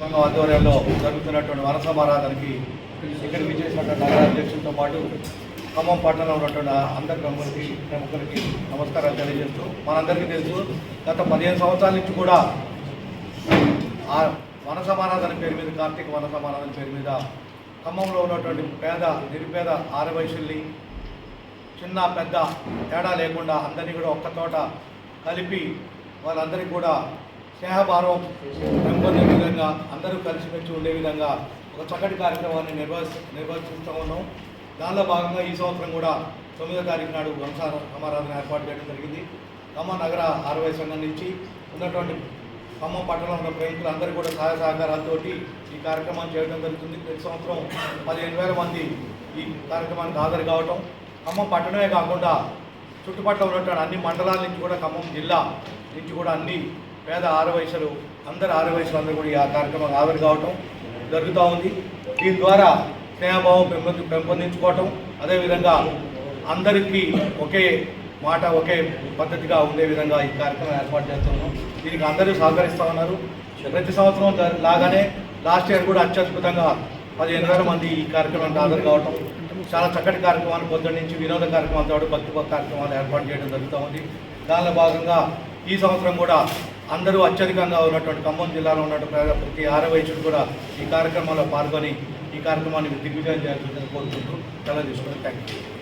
సంఘం ఆధ్వర్యంలో జరుగుతున్నటువంటి వన సమారాధనకి ఇక్కడ విజయనగరం నగర అధ్యక్షులతో పాటు ఖమ్మం పట్టణంలో ఉన్నటువంటి అందరి ప్రముఖులకి ప్రముఖులకి నమస్కారాలు తెలియజేస్తూ మనందరికీ తెలుసు గత పదిహేను సంవత్సరాల నుంచి కూడా ఆ వన సమారాధన పేరు మీద కార్తీక వన సమారాధన పేరు మీద ఖమ్మంలో ఉన్నటువంటి పేద నిరుపేద ఆరవయసుల్ని చిన్న పెద్ద తేడా లేకుండా అందరినీ కూడా ఒక్క తోట కలిపి వాళ్ళందరికీ కూడా స్నేహభావం పెంపొందే విధంగా అందరూ కలిసిమెలిసి ఉండే విధంగా ఒక చక్కటి కార్యక్రమాన్ని నిర్వహి నిర్వహిస్తూ ఉన్నాం. దానిలో భాగంగా ఈ సంవత్సరం కూడా తొమ్మిదో తారీఖు నాడు వంశ సమారాధన ఏర్పాటు చేయడం జరిగింది. ఖమ్మం నగర ఆరవై సంఘం నుంచి ఉన్నటువంటి ఖమ్మం పట్టణంలో ఉన్న ప్రముఖులు అందరూ కూడా సహాయ సహకారాలతోటి ఈ కార్యక్రమాన్ని చేయడం జరుగుతుంది. ప్రతి సంవత్సరం పదిహేను వేల మంది ఈ కార్యక్రమానికి హాజరు కావటం. ఖమ్మం పట్టణమే కాకుండా చుట్టుపక్కల ఉన్నటువంటి అన్ని మండలాల నుంచి కూడా ఖమ్మం జిల్లా నుంచి కూడా అన్ని పేద ఆరవయసులు అందరు ఆరవయసులు అందరూ కూడా ఈ ఆ కార్యక్రమం హాజరు కావటం జరుగుతూ ఉంది. దీని ద్వారా స్నేహభావం పెంపొంది పెంపొందించుకోవటం అదేవిధంగా అందరికీ ఒకే మాట ఒకే పద్ధతిగా ఉండే విధంగా ఈ కార్యక్రమం ఏర్పాటు చేస్తున్నాం. దీనికి అందరూ సహకరిస్తూ ఉన్నారు. ప్రతి సంవత్సరం లాగానే లాస్ట్ ఇయర్ కూడా అత్యద్భుతంగా పదిహేను వేల మంది ఈ కార్యక్రమానికి హాజరు కావటం చాలా చక్కటి కార్యక్రమాలు పొద్దున్న నుంచి వినోద కార్యక్రమాలతో భక్తి కార్యక్రమాలు ఏర్పాటు చేయడం జరుగుతూ ఉంది. దానిలో భాగంగా ఈ సంవత్సరం కూడా అందరూ అత్యధికంగా ఉన్నటువంటి ఖమ్మం జిల్లాలో ఉన్నటువంటి ప్రతి ఆరవయసుడు కూడా ఈ కార్యక్రమంలో పాల్గొని ఈ కార్యక్రమాన్ని దిగ్విజయం చేయాలని కోరుకుంటూ సెలవు తీసుకుని థ్యాంక్ యూ